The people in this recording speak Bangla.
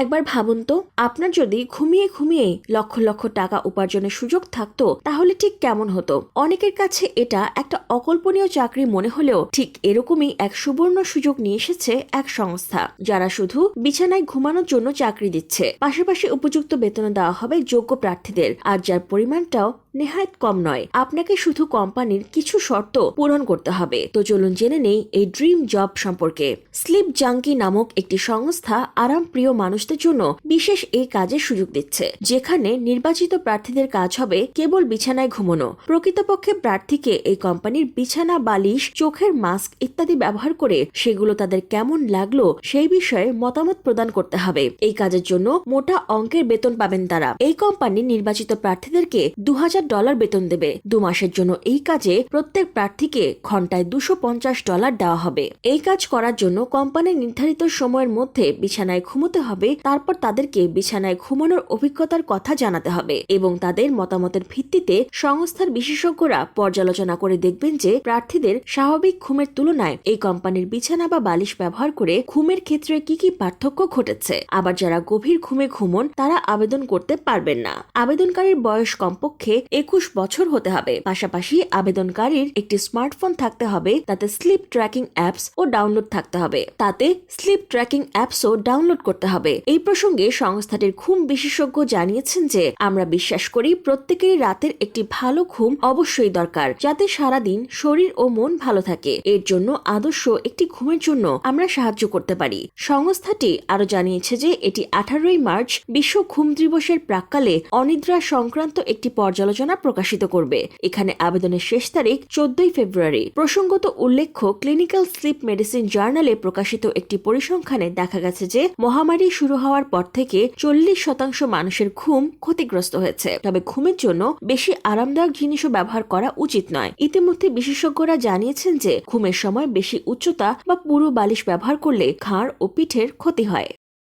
একবার ভাবুন তো, আপনার যদি ঘুমিয়ে ঘুমিয়ে লক্ষ লক্ষ টাকা উপার্জনের সুযোগ থাকতো, তাহলে ঠিক কেমন হতো? অনেকের কাছে এটা একটা অকল্পনীয় চাকরি মনে হলেও ঠিক এরকমই এক সুবর্ণ সুযোগ নিয়ে এসেছে এক সংস্থা, যারা শুধু বিছানায় ঘুমানোর জন্য চাকরি দিচ্ছে। পাশাপাশি উপযুক্ত বেতন দেওয়া হবে যোগ্য প্রার্থীদের, আর যার পরিমাণটাও নেহায়ত কম নয়। আপনাকে শুধু কোম্পানির কিছু শর্ত পূরণ করতে হবে। তো চলুন জেনে নেই এই ড্রিম জব সম্পর্কে। স্লিপ জাঙ্কি নামক একটি সংস্থা আরাম প্রিয় মানুষদের জন্য বিশেষ এই কাজের সুযোগ দিচ্ছে। যেখানে নির্বাচিত প্রার্থীদের কাজ হবে কেবল বিছানায় ঘুমানো। প্রকৃতপক্ষে প্রার্থীকে এই কোম্পানির বিছানা, বালিশ, চোখের মাস্ক ইত্যাদি ব্যবহার করে সেগুলো তাদের কেমন লাগল সেই বিষয়ে মতামত প্রদান করতে হবে। এই কাজের জন্য মোটা অঙ্কের বেতন পাবেন তারা। এই কোম্পানি নির্বাচিত প্রার্থীদেরকে দু হাজার ডলার বেতন দেবে। দু মাসের জন্য এই কাজে প্রত্যেক প্রার্থীকে ঘন্টায় দুশো পঞ্চাশ ডলার দেওয়া হবে। এই কাজ করার জন্য কোম্পানির নির্ধারিত সময়ের মধ্যে বিছানায় ঘুমোতে হবে তারপর তাদেরকে বিছানায় ঘুমানোর অভিজ্ঞতার কথা জানাতে হবে এবং তাদের মতামতের ভিত্তিতে সংস্থার বিশেষজ্ঞরা পর্যালোচনা করে দেখবেন যে প্রার্থীদের স্বাভাবিক ঘুমের তুলনায় এই কোম্পানির বিছানা বা বালিশ ব্যবহার করে ঘুমের ক্ষেত্রে কি কি পার্থক্য ঘটেছে। আবার যারা গভীর ঘুমে ঘুমন, তারা আবেদন করতে পারবেন না। আবেদনকারীর বয়স কমপক্ষে একুশ বছর হতে হবে। পাশাপাশি আবেদনকারীর একটি স্মার্টফোন থাকতে হবে, তাতে স্লিপ ট্র্যাকিং অ্যাপস ও ডাউনলোড থাকতে হবে। তাতে স্লিপ ট্র্যাকিং অ্যাপসও ডাউনলোড করতে হবে। এই প্রসঙ্গে সংস্থাটির ঘুম বিশেষজ্ঞ জানিয়েছেন যে, আমরা বিশ্বাস করি প্রত্যেকেরই রাতের একটি ভালো ঘুম অবশ্যই দরকার, যাতে সারাদিন শরীর ও মন ভালো থাকে। এর জন্য আদর্শ একটি ঘুমের জন্য আমরা সাহায্য করতে পারি। সংস্থাটি আরও জানিয়েছে যে, এটি আঠারোই মার্চ বিশ্ব ঘুম দিবসের প্রাককালে অনিদ্রা সংক্রান্ত একটি পর্যালোচনা প্রকাশিত করবে। এখানে আবেদনের শেষ তারিখ চোদ্দই ফেব্রুয়ারি। প্রসঙ্গত উল্লেখ্য, ক্লিনিক্যাল স্লিপ মেডিসিন জার্নালে প্রকাশিত একটি পরিসংখ্যানে দেখা গেছে যে, মহামারী শুরু হওয়ার পর থেকে চল্লিশ শতাংশ মানুষের ঘুম ক্ষতিগ্রস্ত হয়েছে। তবে ঘুমের জন্য বেশি আরামদায়ক জিনিসও ব্যবহার করা উচিত নয়। ইতিমধ্যে বিশেষজ্ঞরা জানিয়েছেন যে, ঘুমের সময় বেশি উচ্চতা বা পুরো বালিশ ব্যবহার করলে ঘাড় ও পিঠের ক্ষতি হয়।